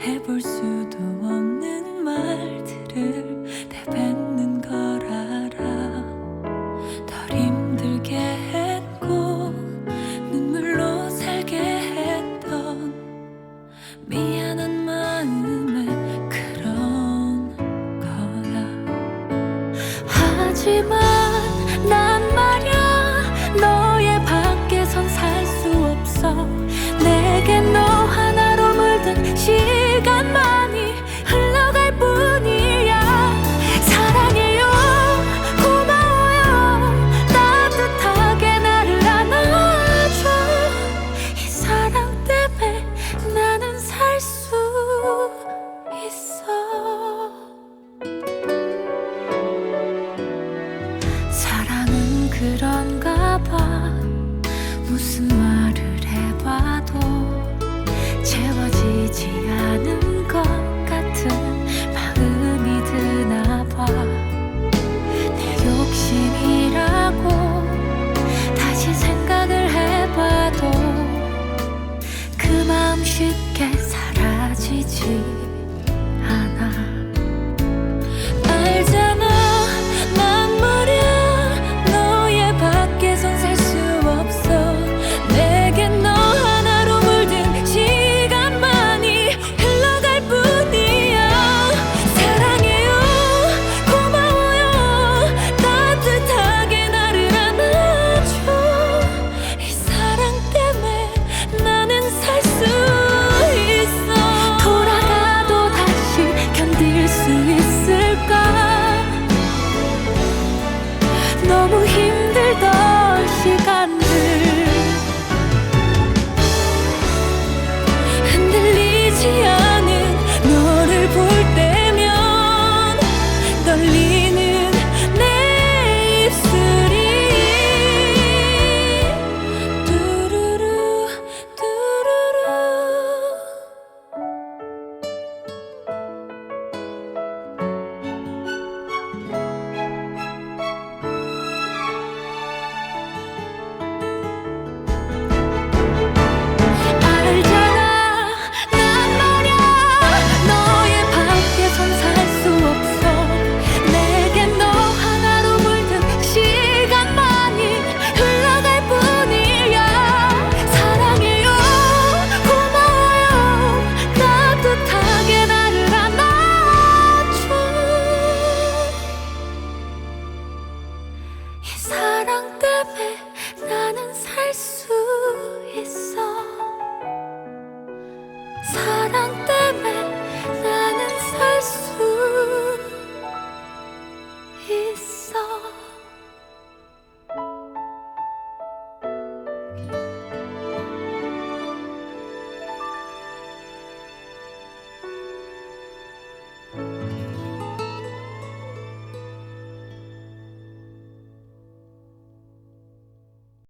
해볼 수도 없는 말들을 내뱉는 걸 알아. 덜 힘들게 했고 눈물로 살게 했던 미안한 마음에 그런 거야. 하지만 그런가 봐. 무슨